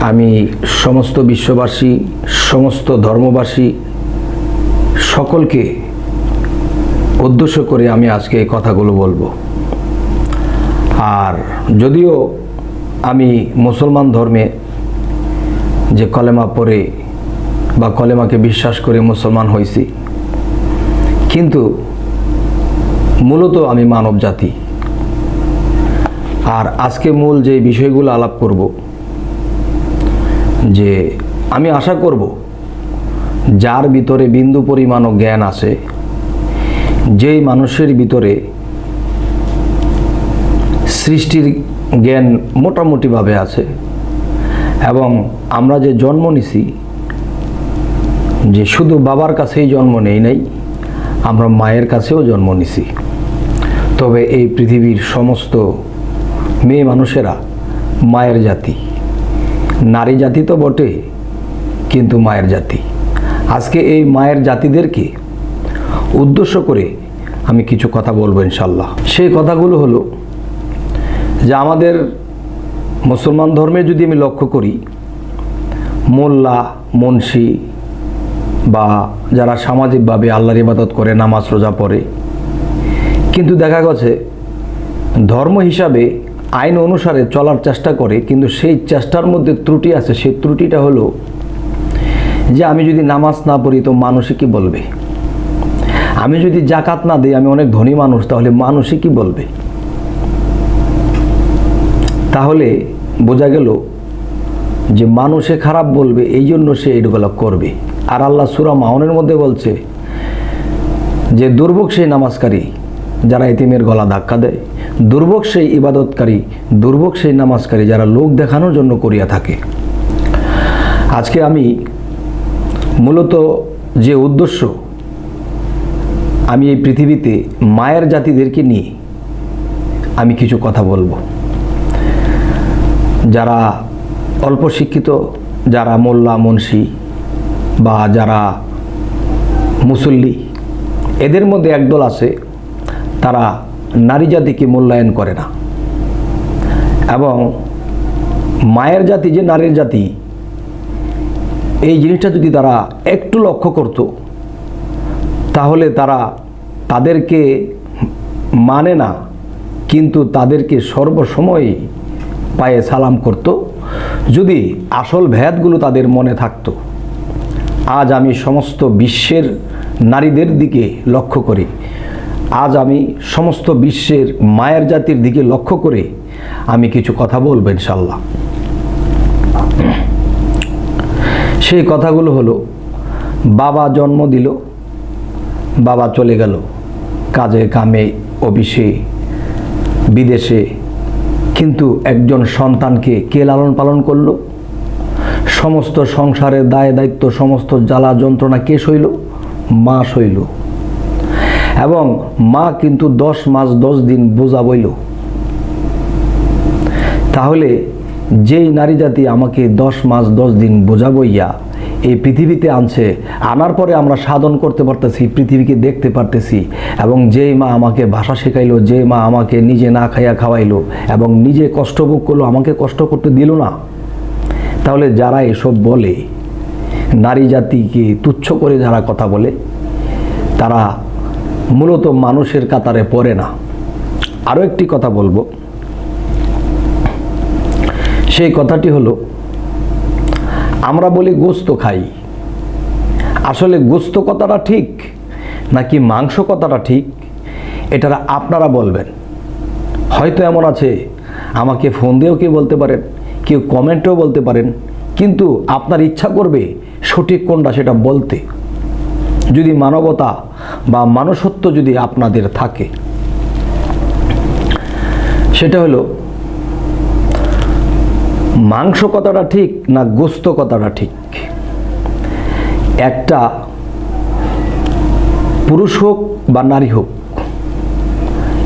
আমি সমস্ত বিশ্ববাসী, সমস্ত ধর্মবাসী সকলকে উদ্দেশ্য করে আমি আজকে এই কথাগুলো বলব। আর যদিও আমি মুসলমান ধর্মে যে কলেমা পড়ে বা কলেমাকে বিশ্বাস করে মুসলমান হয়েছি, কিন্তু মূলত আমি মানব জাতি আর আজকে মূল যে বিষয়গুলো আলাপ করব যে আমি আশা করব যার ভিতরে বিন্দু পরিমাণও জ্ঞান আছে, যেই মানুষের ভিতরে সৃষ্টির জ্ঞান মোটামুটিভাবে আছে এবং আমরা যে জন্ম নিছি, যে শুধু বাবার কাছেই জন্ম নেই নাই, আমরা মায়ের কাছেও জন্ম নিছি। তবে এই পৃথিবীর সমস্ত মেয়ে মানুষেরা মায়ের জাতি। নারী জাতি তো বটে কিন্তু মায়ের জাতি। আজকে এই মায়ের জাতিদেরকে উদ্দেশ্য করে আমি কিছু কথা বলব ইনশাল্লাহ সেই কথাগুলো হলো যে আমাদের মুসলমান ধর্মে যদি আমি লক্ষ্য করি, মোল্লা, মুন্সি বা যারা সামাজিকভাবে আল্লাহর ইবাদত করে, নামাজ রোজা পড়ে, কিন্তু দেখা গেছে ধর্ম হিসাবে আইন অনুসারে চলার চেষ্টা করে, কিন্তু সেই চেষ্টার মধ্যে ত্রুটি আছে। সেই ত্রুটিটা হলো যে আমি যদি নামাজ না পড়ি তো মানুষে কি বলবে? আমি যদি জাকাত না দিই, আমি অনেক ধনী মানুষ, তাহলে মানুষে কি বলবে? তাহলে বোঝা গেল যে মানুষে খারাপ বলবে এই জন্য সে এগুলো করবে। আর আল্লাহ সুরা মাহনের মধ্যে বলছে যে, দুর্ভোগ সেই নামাজকারী যারা এতিমের গলা ধাক্কা দেয়, দুর্ভোগ সেই ইবাদতকারী, দুর্ভোগ সেই নামাজকারী যারা লোক দেখানোর জন্য করিয়া থাকে। আজকে আমি মূলত যে উদ্দেশ্য, আমি এই পৃথিবীতে মায়ের জাতিদেরকে নিয়ে আমি কিছু কথা বলব। যারা অল্প শিক্ষিত, যারা মোল্লা, মুন্সি বা যারা মুসল্লি, এদের মধ্যে একদল আছে তারা নারী জাতিকে মূল্যায়ন করে না। এবং মায়ের জাতি যে নারীর জাতি, এই জিনিসটা যদি তারা একটু লক্ষ্য করত, তাহলে তারা তাদেরকে মানে না, কিন্তু তাদেরকে সর্বসময় পায়ে সালাম করত। যদি আসল ভেদগুলো তাদের মনে থাকতো, আজ আমি সমস্ত বিশ্বের নারীদের দিকে লক্ষ্য করি। আজ আমি সমস্ত বিশ্বের মায়ের জাতির দিকে লক্ষ্য করে আমি কিছু কথা বলব ইনশাল্লাহ সেই কথাগুলো হলো, বাবা জন্ম দিল, বাবা চলে গেল, কাজে কামে, অফিসে, বিদেশে, কিন্তু একজন সন্তানকে কে লালন পালন করল? সমস্ত সংসারের দায় দায়িত্ব, সমস্ত জ্বালা যন্ত্রণা কে সইল? মা সইল। এবং মা কিন্তু দশ মাস দশ দিন বোঝা বইল। তাহলে যেই নারী জাতি আমাকে দশ মাস দশ দিন বোঝা বইয়া এই পৃথিবীতে আনছে, আনার পরে আমরা সাধন করতে পারতেছি, পৃথিবীকে দেখতে পারতেছি এবং যেই মা আমাকে ভাষা শেখাইলো যে মা আমাকে নিজে না খাইয়া খাওয়াইলো এবং নিজে কষ্ট ভোগ করল, আমাকে কষ্ট করতে দিল না। তাহলে যারা এসব বলে, নারী জাতিকে তুচ্ছ করে যারা কথা বলে, তারা মূলত মানুষের কাতারে পড়ে না। আরও একটি কথা বলব। সেই কথাটি হলো, আমরা বলি গোস্ত খাই। আসলে গোস্ত কথাটা ঠিক নাকি মাংস কথাটা ঠিক এটা আপনারা বলবেন। হয়তো এমন আছে, আমাকে ফোন দিয়েও কেউ বলতে পারেন, কেউ কমেন্টেও বলতে পারেন, কিন্তু আপনার ইচ্ছা করবে সঠিক কোনটা সেটা বলতে। যদি মানবতা বা মানুষত্ব যদি আপনাদের থাকে, সেটা হলো মাংস কথাটা ঠিক না গোস্ত কথাটা ঠিক? একটা পুরুষ হোক বা নারী হোক,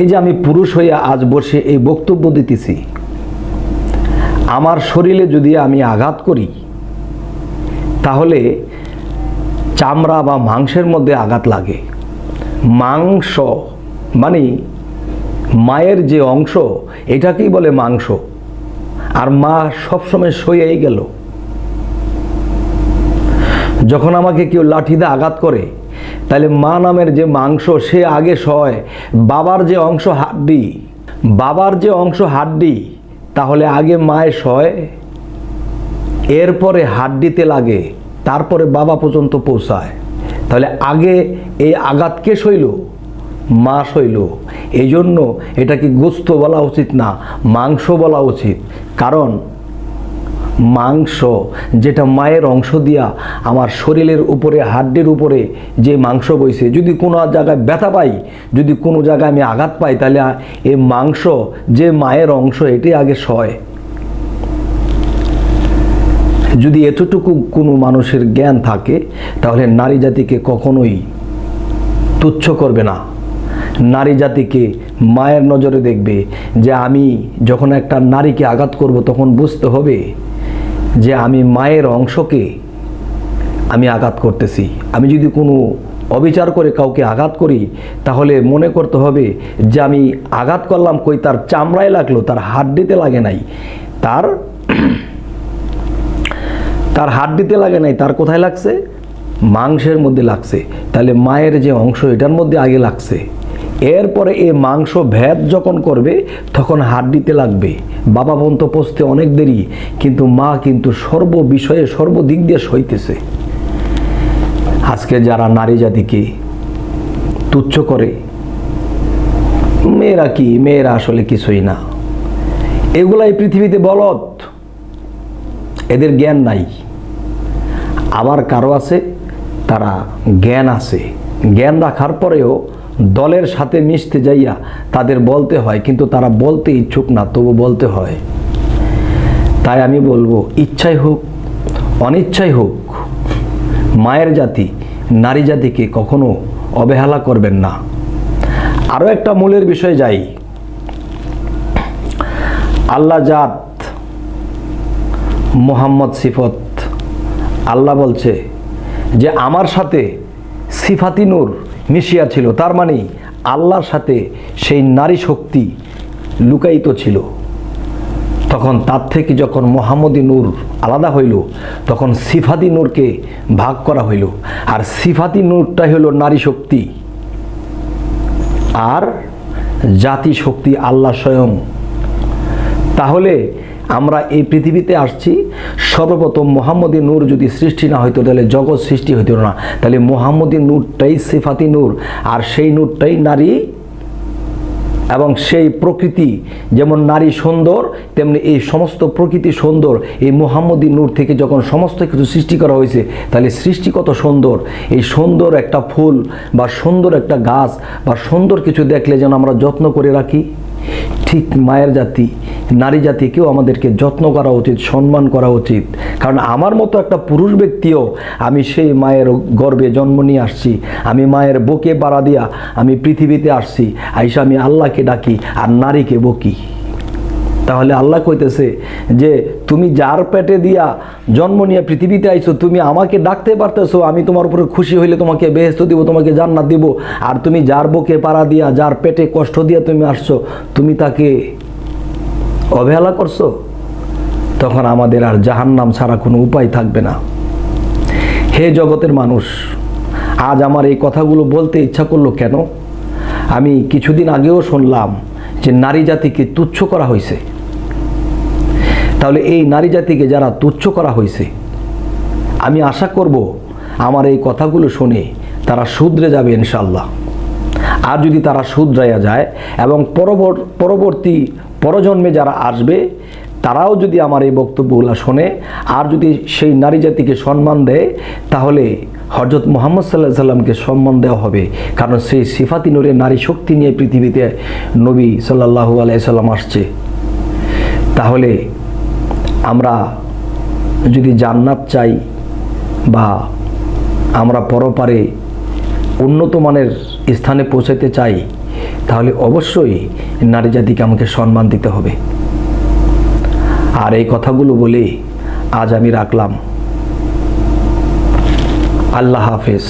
এই যে আমি পুরুষ হইয়া আজ বসে এই বক্তব্য দিতেছি, আমার শরীরে যদি আমি আঘাত করি, তাহলে চামড়া বা মাংসের মধ্যে আঘাত লাগে। মাংস মানে মায়ের যে অংশ, এটাকেই বলে মাংস। আর মা সবসময় সইয়াই গেল। যখন আমাকে কেউ লাঠি দিয়ে আঘাত করে তাহলে মা নামের যে মাংস, সে আগে সয়। বাবার যে অংশ হাড্ডি, বাবার যে অংশ হাড্ডি, তাহলে আগে মায় সয়। এরপরে হাড্ডিতে লাগে। তারপরে বাবা পর্যন্ত পৌঁছায়। তাহলে আগে এই আঘাত কে সইল? মা সইল। এই জন্য এটাকে গোস্ত বলা উচিত না, মাংস বলা উচিত। কারণ মাংস যেটা মায়ের অংশ দিয়া আমার শরীরের উপরে, হাড্ডির উপরে যে মাংস বইছে, যদি কোনো জায়গায় ব্যথা পাই, যদি কোনো জায়গায় আমি আঘাত পাই, তাহলে এই মাংস যে মায়ের অংশ, এটি আগে সয়। যদি এতটুকু কোনো মানুষের জ্ঞান থাকে, তাহলে নারী জাতিকে কখনোই তুচ্ছ করবে না। নারী জাতিকে মায়ের নজরে দেখবে যে আমি যখন একটা নারীকে আঘাত করব, তখন বুঝতে হবে যে আমি মায়ের অংশকে আমি আঘাত করতেছি। আমি যদি কোনো অবিচার করে কাউকে আঘাত করি, তাহলে মনে করতে হবে যে আমি আঘাত করলাম কই, তার চামড়ায় লাগল, তার হাড্ডিতে লাগে নাই। তার তার হাড্ডিতে লাগে নাই, তার কোথায় লাগছে? মাংসের মধ্যে লাগছে। তাহলে মায়ের যে অংশ, এটার মধ্যে আগে লাগছে। এরপরে এ মাংস ভেদ যখন করবে, তখন হাড্ডিতে লাগবে। বাবা পর্যন্ত পৌঁছতে অনেক দেরি, কিন্তু মা কিন্তু সর্ব বিষয়ে সর্বদিক দিয়ে সইতেছে। আজকে যারা নারী জাতিকে তুচ্ছ করে, মেয়েরা কি? মেয়েরা আসলে কিছুই না। এগুলাই পৃথিবীতে বলদ। এদের জ্ঞান নাই। আবার কারও আছে? তারা জ্ঞান আছে। জ্ঞান রাখার পরেও দলের সাথে মিশতে যাইয়া তাদের বলতে হয়, কিন্তু তারা বলতে ইচ্ছুক না, তবু বলতে হয়। তাই আমি বলব, ইচ্ছাই হোক, অনিচ্ছাই হোক, মায়ের জাতি, নারী জাতিকে কখনো অবহেলা করবেন না। আরও একটা মূলের বিষয় যাই। আল্লাহ জাত মোহাম্মদ সিফত আল্লাহ বলছে যে আমার সাথে সিফাতি নূর মিশিয়া ছিল, তার মানে আল্লাহর সাথে সেই নারী শক্তি লুকায়িত ছিল। তখন তার থেকে যখন মোহাম্মদী নূর আলাদা হইল, তখন সিফাতি নূরকে ভাগ করা হইল। আর সিফাতি নূরটাই হলো নারী শক্তি। আর জাতি শক্তি আল্লাহ স্বয়ং। তাহলে আমরা এই পৃথিবীতে আসছি, সর্বপ্রথম মোহাম্মদী নূর যদি সৃষ্টি না হইতো, তাহলে জগৎ সৃষ্টি হইতো না। তাহলে মোহাম্মদী নূরটাই সিফাতি নূর, আর সেই নূরটাই নারী এবং সেই প্রকৃতি, যেমন নারী সুন্দর, তেমনি এই সমস্ত প্রকৃতি সুন্দর, এই মোহাম্মদী নূর থেকে যখন সমস্ত কিছু সৃষ্টি করা হয়েছে, তাহলে সৃষ্টি কত সুন্দর। এই সুন্দর একটা ফুল বা সুন্দর একটা গাছ বা সুন্দর কিছু দেখলে যেন আমরা যত্ন করে রাখি। ঠিক মায়ের জাতি, নারী জাতিকেও আমাদেরকে যত্ন করা উচিত, সম্মান করা উচিত। কারণ আমার মতো একটা পুরুষ ব্যক্তিও আমি সেই মায়ের গর্বে জন্ম নিয়ে আসছি, আমি মায়ের বকে পাড়া দিয়া আমি পৃথিবীতে আসছি। আইসা আমি আল্লাহকে ডাকি আর নারীকে বকি। তাহলে আল্লাহ কইতেছে যে, তুমি যার পেটে দিয়া জন্ম নিয়ে পৃথিবীতে আইছো, তুমি আমাকে ডাকতে পারতেছো, আমি তোমার উপরে খুশি হইলে তোমাকে বেহেস্ত দিব, তোমাকে জান্নাত দিব। আর তুমি যার বুকে পাড়া দিয়া, যার পেটে কষ্ট দিয়া তুমি আসছো, তুমি তাকে অবহেলা করছ? তখন আমাদের আর জাহান্নাম ছাড়া কোনো উপায় থাকবে না। হে জগতের মানুষ, আজ আমার এই কথাগুলো বলতে ইচ্ছা করল কেন? আমি কিছুদিন আগেও শুনলাম যে নারী জাতিকে তুচ্ছ করা হয়েছে তাহলে এই নারী জাতিকে যারা তুচ্ছ করা হয়েছে, আমি আশা করব আমার এই কথাগুলো শুনে তারা শুধরে যাবে ইনশাল্লাহ আর যদি তারা শুধরাইয়া যায় এবং পরবর- পরবর্তী পরজন্মে যারা আসবে, তারাও যদি আমার এই বক্তব্যগুলো শোনে, আর যদি সেই নারী জাতিকে সম্মান দেয়, তাহলে হজরত মোহাম্মদ সাল্লাহ সাল্লামকে সম্মান দেওয়া হবে। কারণ সেই সিফাতি নূরের নারী শক্তি নিয়ে পৃথিবীতে নবী সাল্লাহু আলাইসাল্লাম আসছে। তাহলে আমরা যদি জান্নাত চাই বা আমরা পরপারে উন্নত মানের স্থানে পৌঁছাতে চাই, তাহলে অবশ্যই নারী জাতিকে আমাকে সম্মান দিতে হবে। আর এই কথাগুলো বলে আজ আমি রাখলাম। আল্লাহ হাফেজ।